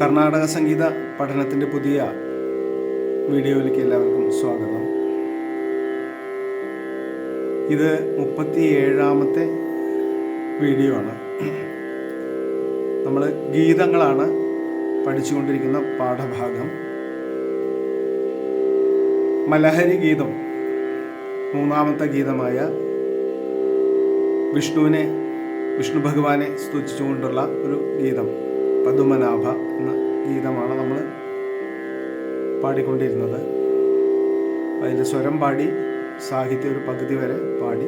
കർണാടക സംഗീത പഠനത്തിന്റെ പുതിയ വീഡിയോയിലേക്ക് എല്ലാവർക്കും സ്വാഗതം. ഇത് മുപ്പത്തി ഏഴാമത്തെ വീഡിയോ ആണ് നമ്മൾ ഗീതങ്ങളാണ് പഠിച്ചുകൊണ്ടിരിക്കുന്ന പാഠഭാഗം. മലഹരി ഗീതം മൂന്നാമത്തെ ഗീതമായ വിഷ്ണുവിനെ വിഷ്ണു ഭഗവാനെ സ്തുതിച്ചുകൊണ്ടുള്ള ഒരു ഗീതം. പതുമനാഭ എന്ന ഗീതമാണ് നമ്മൾ പാടിക്കൊണ്ടിരുന്നത്. അതിൽ സ്വരം പാടി സാഹിത്യ ഒരു പകുതി വരെ പാടി.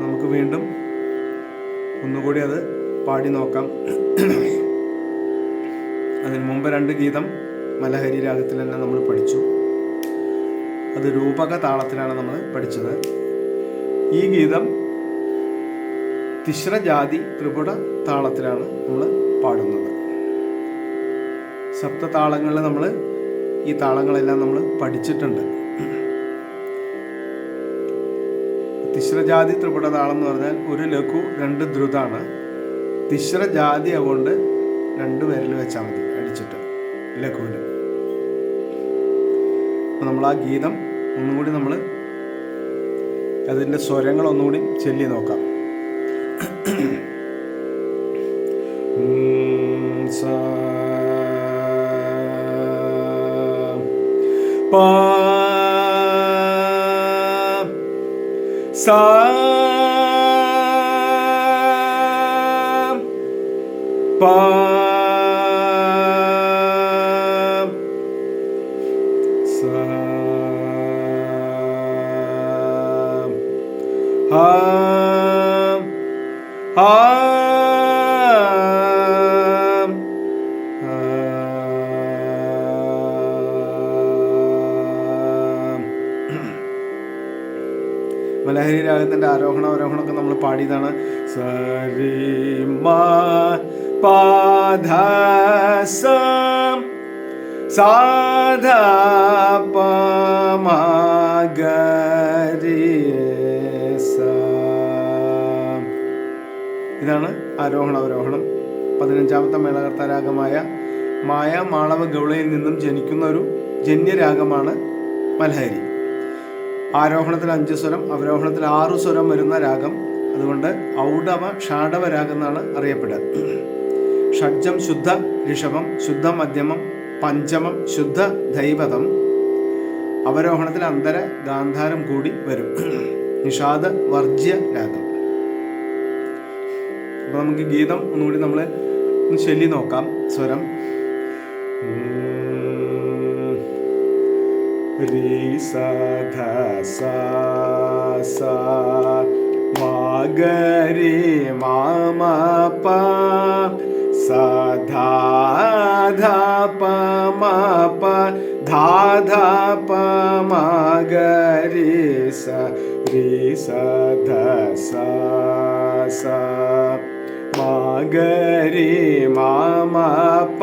നമുക്ക് വീണ്ടും ഒന്നുകൂടി അത് പാടി നോക്കാം. അതിന് മുമ്പ് രണ്ട് ഗീതം മലഹരി രാഗത്തിൽ തന്നെ നമ്മൾ പഠിച്ചു. അത് രൂപക താളത്തിലാണ് നമ്മൾ പഠിച്ചത്. ഈ ഗീതം തിശ്രജാതി ത്രിപുട താളത്തിലാണ് നമ്മൾ പാടുന്നത്. സപ്തതാളങ്ങളിൽ നമ്മൾ ഈ താളങ്ങളെല്ലാം നമ്മൾ പഠിച്ചിട്ടുണ്ട്. തിശ്രജാതി ത്രിപുട താളം എന്ന് പറഞ്ഞാൽ ഒരു ലഘു രണ്ട് ദ്രുതാണ്. തിശ്രജാതി അതുകൊണ്ട് രണ്ട് വിരൽ വെച്ചാൽ മതി അടിച്ചിട്ട് ലഘുവിന് അപ്പം നമ്മൾ ആ ഗീതം ഒന്നുകൂടി നമ്മൾ അതിന്റെ സ്വരങ്ങൾ ഒന്നുകൂടി ചൊല്ലി നോക്കാം. ഉം, സാ, പാ, സാ, പാ, സാ, മലഹരി രാഗത്തിന്റെ ആരോഹണ അവരോഹണമൊക്കെ നമ്മൾ പാടിയതാണ്. സരി പാധ സാധ പമഗരി ഇതാണ് ആരോഹണ അവരോഹണം പതിനഞ്ചാമത്തെ മേളകർത്ത രാഗമായ മായ മാളവ ഗൗളയിൽ നിന്നും ജനിക്കുന്ന ഒരു ജന്യരാഗമാണ് മൽഹരി. ആരോഹണത്തിൽ അഞ്ച് സ്വരം അവരോഹണത്തിൽ ആറ് സ്വരം വരുന്ന രാഗം. അതുകൊണ്ട് ഔടവ ഷാഡവ രാഗം എന്നാണ് അറിയപ്പെടുക. ഷഡ്ജം ശുദ്ധ ഋഷഭം ശുദ്ധ മധ്യമം പഞ്ചമം ശുദ്ധ ദൈവതം. അവരോഹണത്തിൽ അന്തര ഗാന്ധാരം കൂടി വരും. നിഷാദ വർജ്യ രാഗം. അപ്പോൾ നമുക്ക് ഗീതം ഒന്നുകൂടി നമ്മൾ ചൊല്ലി നോക്കാം. സ്വരം. രി സ ധ സ സ മ ഗ രി മ മ പ സ ധ ധ പ മ പ ധ ധ പ മ ഗ രി സ രി സ ധ സ സ മ ഗ രി മ മ പ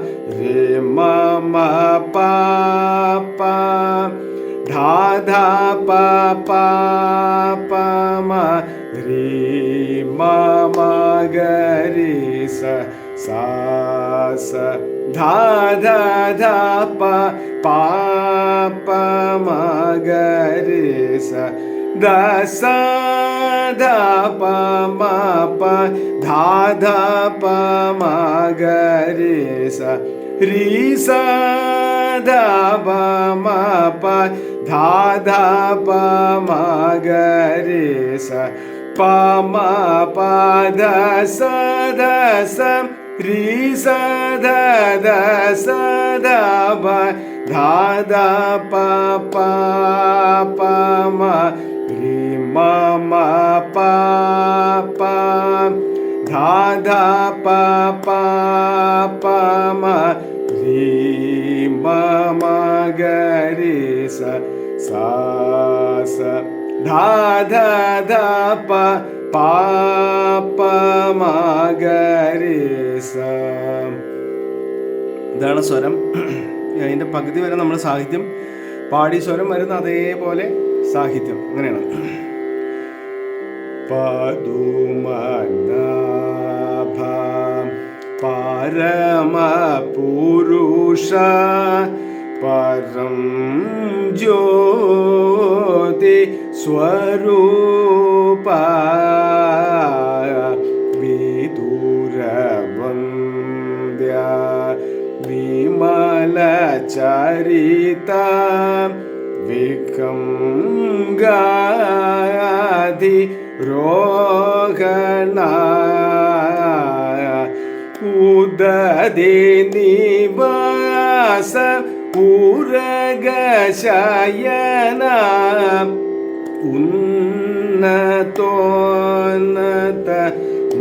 ധ ധ പ പ പ മ രി മ മ ഗ രി സ സ സ ധ ധ ധ പ പ പ മ ഗ രി സ ധ സ ധ പ മ പ ധ ധ പ മ ഗ രി സ രി സ ധ പ മ പ പ മ ഗ സ പ മ പ ധ സ ധ സ സ ധ ധ സ ധ പ ധ ധ പ പ പ മ മ മ പ പ ധ ധ പ പ പ മ രി മ മ ഗ രി സ സ സ ധ ധ പ ഇതാണ് സ്വരം. അതിന്റെ പകുതി വരെ നമ്മൾ സാഹിത്യം. പാടി സ്വരം വരുന്ന അതേപോലെ സാഹിത്യം. അങ്ങനെയാണ്. പതുമനാഭ പരമപുരുഷ പരം ജ്യോതി സ്വരൂപ വിദൂരവന്ദ്യ വിമലചരിത വികം ഗാധി രോഗണ ഉദതി നിവാസ ഉരഗശയന ഉന്നതോന്നത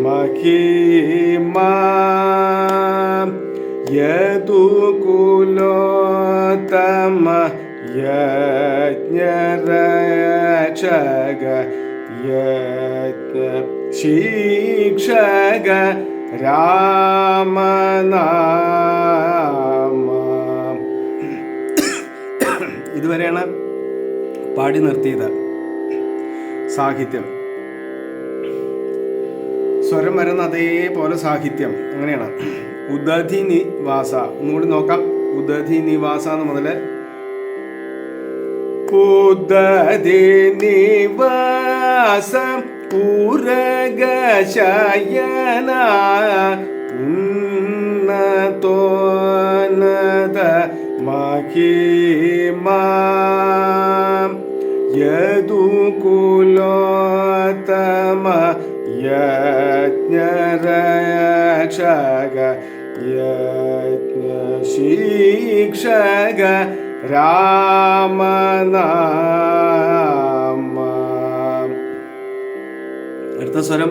മഹിമാ. യദുകുലോത്തമ യജ്ഞരക്ഷക യജ്ഞ ശിക്ഷക രാമനാമ ഇതുവരെയാണ് പാടി നിർത്തിയത് സാഹിത്യം. സ്വരം വരുന്ന അതേപോലെ സാഹിത്യം. അങ്ങനെയാണ്. ഉദധി നിവാസ ഒന്നുകൂടി നോക്കാം. ഉദധി നിവാസ എന്ന് മുതൽ ഉദധി നിവാസ പൂരകശയന ഉന്നതോന്നത മഹിമാ യദുകുലോത്തമ യജ്ഞരക്ഷക യജ്ഞശിക്ഷക രാമനാമ. അടുത്ത സ്വരം.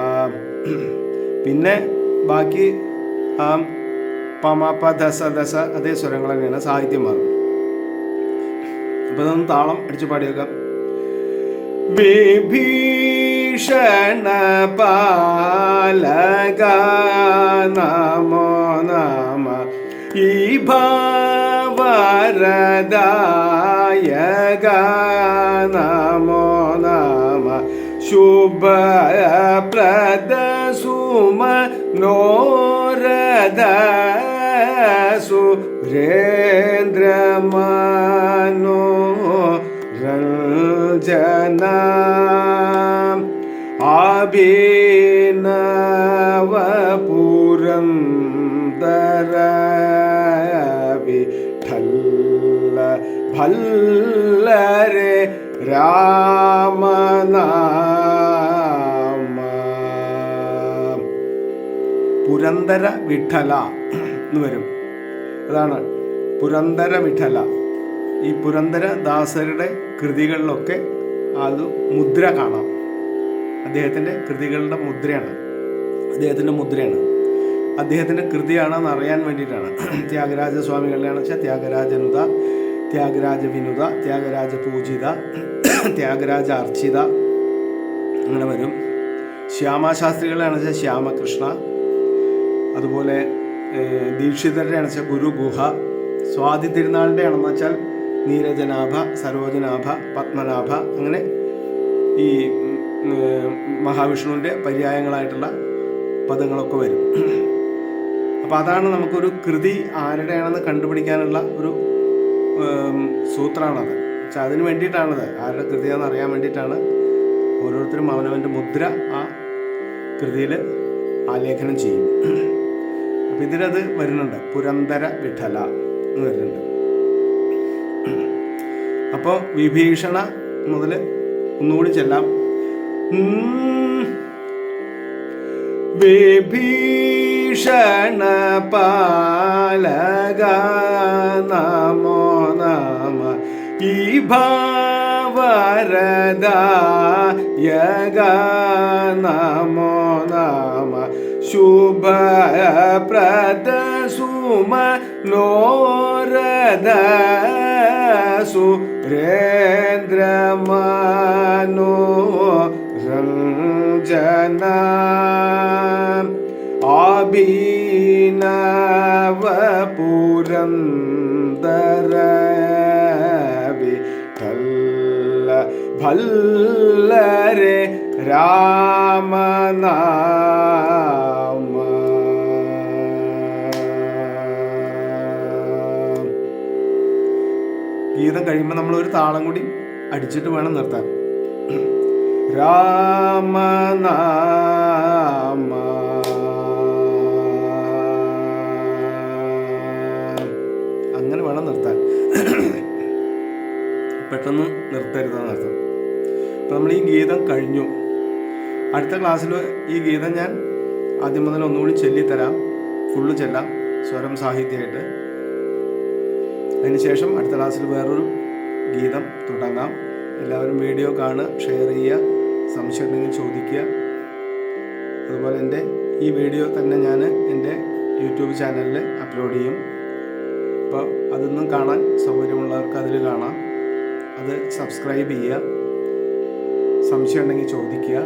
പിന്നെ ബാക്കി ആ പമ പ ദസ ദസ അതേ സ്വരങ്ങൾ തന്നെയാണ് സാഹിത്യം മാറും അപ്പൊ ഇതൊന്ന് താളം അടിച്ചു പാടിയേക്കാം. വിഭീഷണ പാലക നമോ നമ ഈ ഭാവരദായക നമ ശുഭപ്രദ സുമ നോരദ സുരേന്ദ്രമാനോ രഞ്ജന അഭിനവപുരം വിഠല്ല ഭല്ലരെ രാമനാമ പുരന്തര വിഠല എന്ന് വരും. അതാണ് പുരന്തര വിഠല. ഈ പുരന്തര ദാസരുടെ കൃതികളിലൊക്കെ അത് മുദ്ര കാണാം. അദ്ദേഹത്തിന്റെ കൃതികളുടെ മുദ്രയാണ്. അദ്ദേഹത്തിന്റെ മുദ്രയാണ്. അദ്ദേഹത്തിന്റെ കൃതിയാണെന്ന് അറിയാൻ വേണ്ടിയിട്ടാണ്. ത്യാഗരാജ സ്വാമികളുടെയാണെന്ന് വെച്ചാൽ ത്യാഗരാജനുത ത്യാഗരാജ വിനുത ത്യാഗരാജ പൂജിത ത്യാഗരാജ അർച്ചിത. അങ്ങനെ വരും. ശ്യാമശാസ്ത്രികളെയാണെന്ന് വെച്ചാൽ ശ്യാമകൃഷ്ണ. അതുപോലെ ദീക്ഷിതരുടെ അണച്ച ഗുരു ഗുഹ സ്വാതി തിരുനാളിന്റെ ആണെന്ന് വെച്ചാൽ നീരജനാഭ സരോജനാഭ പത്മനാഭ അങ്ങനെ ഈ മഹാവിഷ്ണുവിന്റെ പര്യായങ്ങളായിട്ടുള്ള പദങ്ങളൊക്കെ വരും. അപ്പോൾ അതാണ് നമുക്കൊരു കൃതി ആരുടെയാണെന്ന് കണ്ടുപിടിക്കാനുള്ള ഒരു സൂത്രമാണത് പക്ഷെ അതിന് വേണ്ടിയിട്ടാണത്. ആരുടെ കൃതിയാണെന്ന് അറിയാൻ വേണ്ടിയിട്ടാണ് ഓരോരുത്തരും അവനവന്റെ മുദ്ര ആ കൃതിയിൽ ആലേഖനം ചെയ്യും. അപ്പം ഇതിലത് വരുന്നുണ്ട്. പുരന്തര വിഠല എന്ന് വരുന്നുണ്ട്. അപ്പോൾ വിഭീഷണ മുതൽ ഒന്നുകൂടി ചെല്ലാം. വിഭീഷണ പാലക നമോ നമ. ഈ ഭാവരദ യഗ നമോ നമ. ശുഭപ്രദ സുമ നോരദ സുരേന്ദ്രമാനോ രഞ്ജന ആബീനവപുരന്തര വിഠല്ല ഭല്ലരെ രാമനാമ ഗീതം കഴിയുമ്പോൾ നമ്മൾ ഒരു താളം കൂടി അടിച്ചിട്ട് വേണം നിർത്താൻ. രാമനാമ അങ്ങനെ വേണം നിർത്താൻ. പെട്ടെന്ന് നിർത്തരുതെന്നർത്ഥം അപ്പം നമ്മൾ ഈ ഗീതം കഴിഞ്ഞു. അടുത്ത ക്ലാസ്സിൽ ഈ ഗീതം ഞാൻ ആദ്യം മുതൽ ഒന്നുകൂടി ചൊല്ലിത്തരാം. ഫുള്ള് ചെല്ലാം. സ്വരം സാഹിത്യമായിട്ട്. അതിനുശേഷം അടുത്ത ക്ലാസ്സിൽ വേറൊരു ഗീതം തുടങ്ങാം. എല്ലാവരും വീഡിയോ കാണുക ഷെയർ ചെയ്യുക സംശയം ഉണ്ടെങ്കിൽ ചോദിക്കുക. അതുപോലെ എന്റെ ഈ വീഡിയോ തന്നെ ഞാൻ എന്റെ യൂട്യൂബ് ചാനലിൽ അപ്ലോഡ് ചെയ്യും. അപ്പോൾ അതൊന്നും കാണാൻ സൗകര്യമുള്ളവർക്ക് അതിൽ കാണാം. അത് സബ്സ്ക്രൈബ് ചെയ്യുക. സംശയം ഉണ്ടെങ്കിൽ ചോദിക്കുക.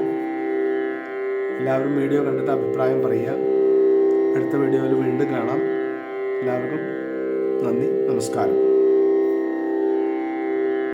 എല്ലാവരും വീഡിയോ കണ്ടിട്ട് അഭിപ്രായം പറയുക. അടുത്ത വീഡിയോയിൽ വീണ്ടും കാണാം. എല്ലാവർക്കും നന്ദി നമസ്കാരം.